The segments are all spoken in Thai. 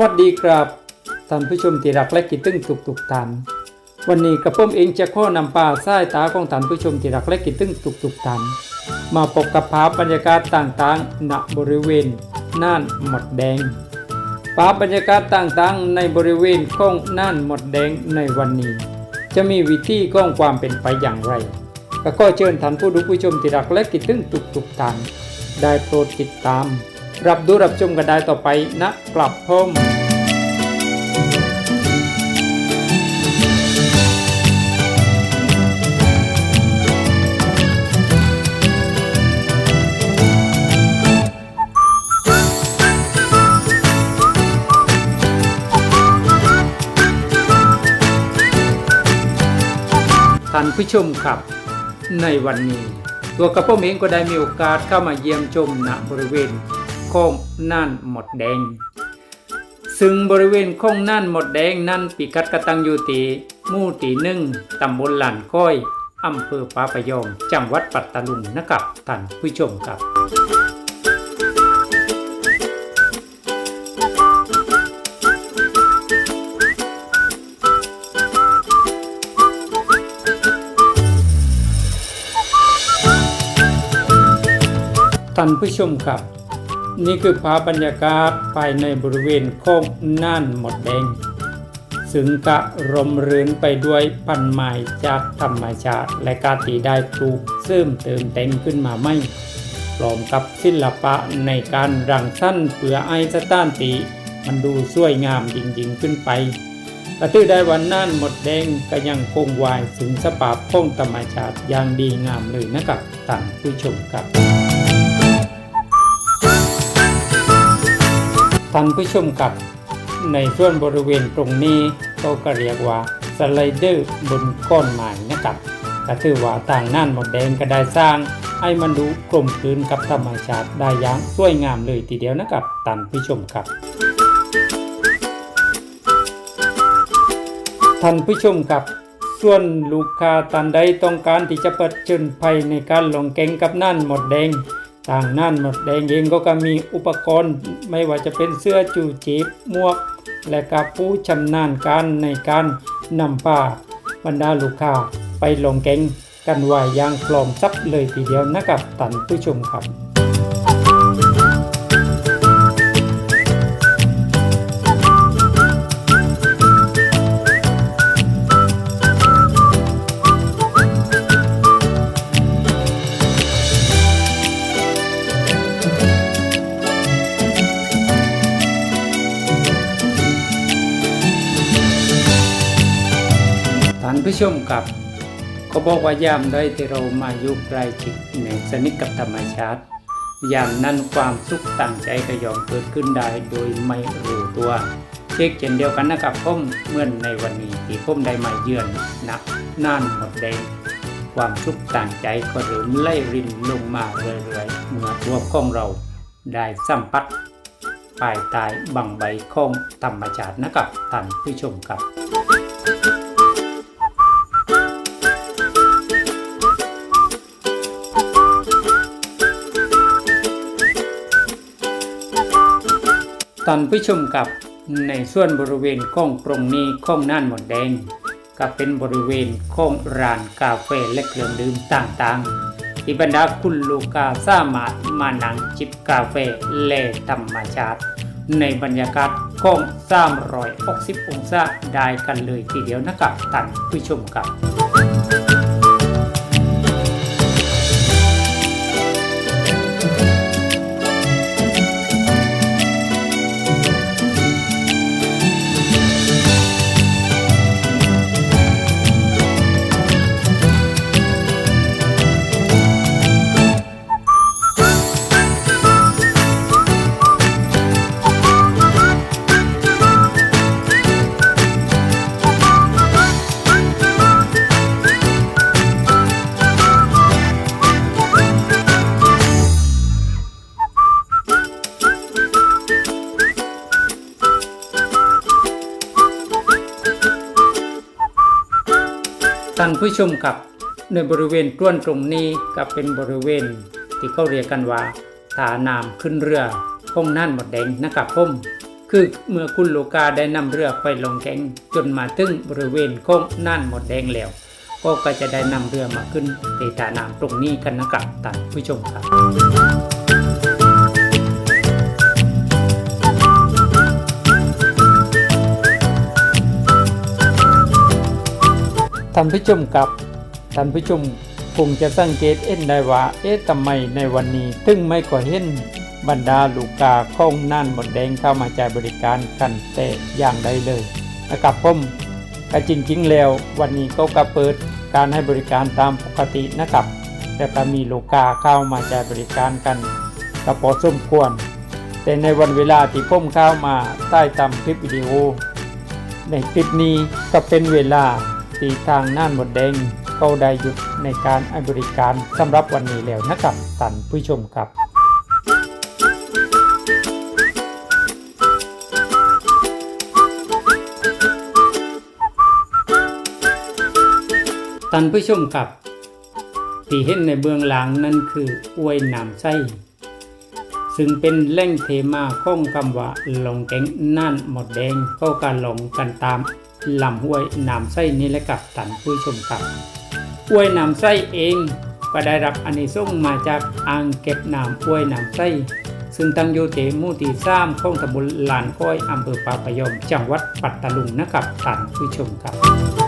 วัสดีครับท่านผู้ชมที่รักและคิดถึงทุกทุกๆท่านวันนี้กระผมเองจะข้อนำปลาสายตาของท่านผู้ชมที่รักและคิดถึงทุกทุกๆท่านมาพบกับภาพบรรยากาศต่างๆณบริเวณน่านหมดแดงภาพบรรยากาศต่างๆ ในบริเวณของน่านหมดแดงในวันนี้ จะมีวิธีก้องความเป็นไปอย่างไรก็ขอเชิญท่านผู้ดูผู้ชมที่รักและคิดถึงทุกๆท่านได้โปรดติดตาม รับดูรับชมกันได้ต่อไปนะครับผมท่านผู้ชมครับ ในวันนี้ ตัวกระผมเองก็ได้มีโอกาสเข้ามาเยี่ยมชมณบริเวณ โค้งน่านหมดแดง ซึ่งบริเวณโค้งน่านหมดแดงนั้นปีกัดกระตังอยู่ตีมู่ตีหนึ่งตำบลหลานก้อยอำเภอปาปะยอมจังหวัดปัตตานีนะครับท่านผู้ชมครับ ท่านผู้ชมครับ นี่คือภาพบรรยากาศภายในบริเวณโค้งน่านหมดแดง ซึ่งกะรมรื่นไปด้วยพันไม้จากธรรมชาติ และการตีได้ปลูกเสริมเติมแต่งขึ้นมาไม่พร้อมกับศิลปะในการรังสรรค์เพื่อไอ้สถานที่มันดูสวยงามยิ่งๆขึ้นไปกระตือได้วันน่านหมดแดงก็ยังคงวายถึงสภาพของธรรมชาติอย่างดีงามเลยนะครับท่านผู้ชมครับ ท่านผู้ชมครับในส่วนบริเวณตรงนี้ก็ก็เรียกว่าสไลเดอร์บนก้อนไม้นะครับก็ถือว่าต่างนั่นหมดแดงก็ได้สร้าง ให้มันดูกลมกลืนกับธรรมชาติได้อย่างสวยงามเลยทีเดียวนะครับท่านผู้ชมครับท่านผู้ชมครับส่วนลูกค้าท่านใดต้องการที่จะเปิดเชิญภัยในการลงแกงกับนั่นหมดแดง ต่างนั่นหมดแดงเองก็ก็มีอุปกรณ์ไม่ว่าจะเป็นเสื้อจูจีบหมวก และก็ผู้ชำนาญการในการนำป่าบรรดาลูกค้าไปลงแกงกันไว้ย่างพร้อมซับเลยทีเดียวนะครับท่านผู้ชมครับ ท่านผู้ชมครับเขาบอกว่ายามใดที่เรามาอยู่ใกล้ชิดในสนิทกับธรรมชาติอย่ามนั้นความสุขตั้งใจก็ยอมเกิดขึ้นได้โดยไม่รู้ตัวเช่นเช่นเดียวกันนะครับผมเมื่อนในวันนี้ที่ผมได้มาเยือนนักน่านหมดแดงความสุขต่างใจก็เริ่มไล่รินลงมาเรื่อยๆเมื่อตัวของเราได้สัมผัสปลายตายบังใบของธรรมชาตินะครับท่านผู้ชมครับ ท่านผู้ชมกับในส่วนบริเวณข้องตรงนี้ข้องน่านหมดแดงก็เป็นบริเวณข้องร้านกาแฟและเครื่องดื่มต่างๆที่บรรดาคุณลูกาสามารถมานั่งจิบกาแฟและธรรมชาติ ในบรรยากาศข้อง360องศาได้กันเลยทีเดียวนะครับท่านผู้ชมครับ ท่านผู้ชมครับในบริเวณต้วนตรงนี้ก็เป็นบริเวณที่เขาเรียกกันว่าฐานามขึ้นเรือคงนั่นหมดแดงนะครับผมคือเมื่อคุณลูกาได้นำเรือไปลงแข่งจนมาถึงบริเวณโค้งนั่นหมดแดงแล้ว ก็ก็จะได้นำเรือมาขึ้นในท่าน้ำตรงนี้กันนะครับท่านผู้ชมครับ ท่านผู้ชมครับท่านผู้ชมคงจะสังเกตเอ็นได้ว่า เอ๊ะทำไมในวันนี้ถึงไม่ก็เห็นบรรดาลูกกาข้องนั่นหมดแดงเข้ามาจ่ายบริการกันแต่อย่างใดเลยนะครับผมแต่จริงๆแล้ววันนี้ก็กระเปิดการให้บริการตามปกตินะครับ แต่ก็มีลูกกาเข้ามาจ่ายบริการกันก็พอสมควร แต่ในวันเวลาที่ผมเข้ามาใต้ตามคลิปวิดีโอ ในคลิปนี้ก็เป็นเวลา ที่ทางน่านหมดแดงเขาได้หยุดในการให้บริการสำหรับวันนี้แล้วนะครับท่านผู้ชมครับท่านผู้ชมครับ ที่เห็นในเบื้องหลังนั่นคืออวยน้ำไส้ซึ่งเป็นแหล่งเทมาข้องคำว่าหลงแกงน่านหมดแดงก็การหลงกันตาม ลำห้วยน้ำไส้นี้และกับตันผู้ชมครับห้วยน้ำไส้เองก็ได้รับอานิสงส์มาจากอ่างเก็บน้ำห้วยน้ำไส้ซึ่งตั้งอยู่ที่หมู่ที่สามของตำบลลานค้อยอำเภอปาพยอมจังหวัดปัตตาลุงนะครับท่านผู้ชมครับ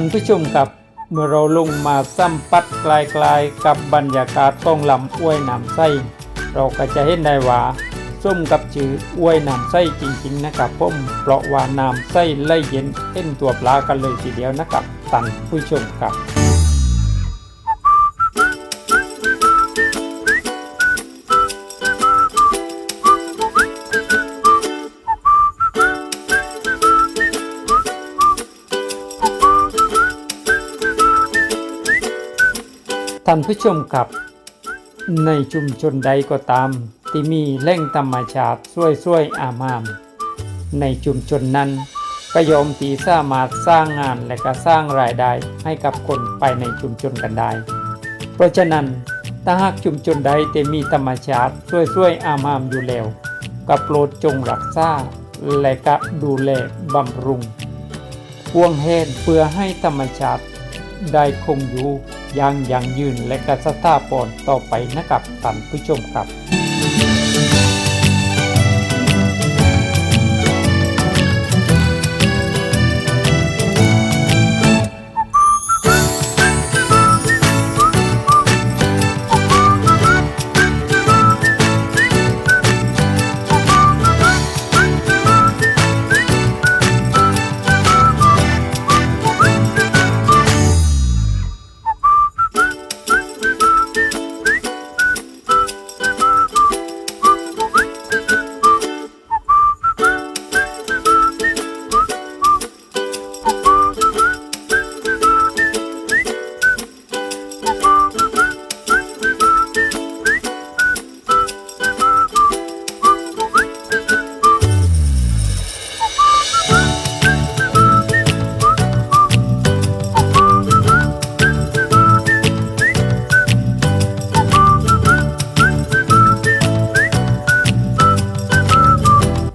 านผู้ชมครับ เมื่อเราลงมาสัมผัสกลายๆกับบรรยากาศของลำอ้วยน้ำไส้เราก็จะเห็นได้ว่าส้มกับชื่ออ้วยน้ำไส้จริงๆนะครับผมเพราะว่าน้ำไส้ไล่เย็นเอ็นตัวปลากันเลยทีเดียวนะครับท่านผู้ชมครับ ท่านผู้ชมครับ ในชุมชนใดก็ตาม ที่มีแหล่งธรรมชาติสวยๆอามาม ในชุมชนนั้นก็ยอมตีสามารถสร้างงานและก็สร้างรายได้ให้กับคนไปในชุมชนกันได้ เพราะฉะนั้นถ้าหากชุมชนใดที่มีธรรมชาติสวยๆอามามอยู่แล้วก็โปรดจงรักษาและก็ดูแลบำรุงห่วงแหนเพื่อให้ธรรมชาติได้คงอยู่ อย่างยั่งยืนและก็สถาพรต่อไปนะครับท่านผู้ชมครับ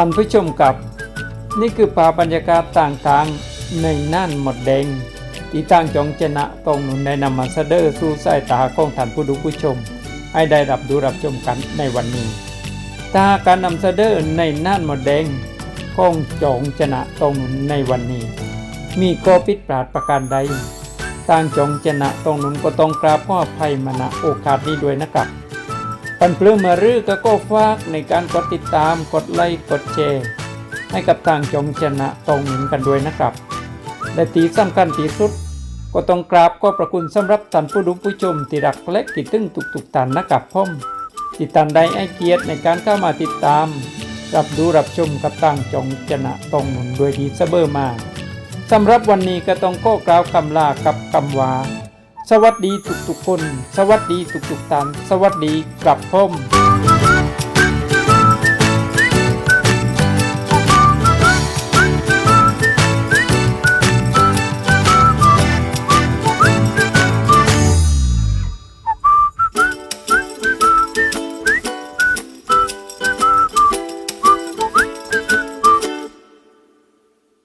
ท่านผู้ชมครับ นี่คือภาพบรรยากาศต่างๆในน่านหมดแดงที่ทางจองชนะตรงหนุนในนำมาเสดอสู่สายตาของท่านผู้ดูผู้ชม ให้ได้รับดูรับชมกันในวันนี้ถ้าการนำเสดอในน่านหมดแดงของจองชนะตรงหนุนในวันนี้ มีข้อผิดพลาดประการใดทางจองชนะตรงหนุนก็ต้องกราบขออภัยมาณโอกาสนี้ด้วยนะครับ ปันเปลือมารือก็ก็ฝากในการกดติดตามกดไลค์กดแชร์ให้กับทางจงชนะตรงหนุนกันด้วยนะครับ และที่สำคัญที่สุด ก็ต้องกราบก็ประคุณสำหรับท่านผู้ดูผู้ชมที่รักและคิดถึงทุกๆท่านนะครับพ่อมที่ท่านได้ให้เกียรติในการเข้ามาติดตาม รับดูรับชมกับทางจงชนะตรงหนุนด้วยดีเสมอมาสำหรับวันนี้ก็ต้องก็กล่าวคำลากับคำว่า สวัสดีทุกๆคน สวัสดีทุกๆท่านสวัสดีกลับผม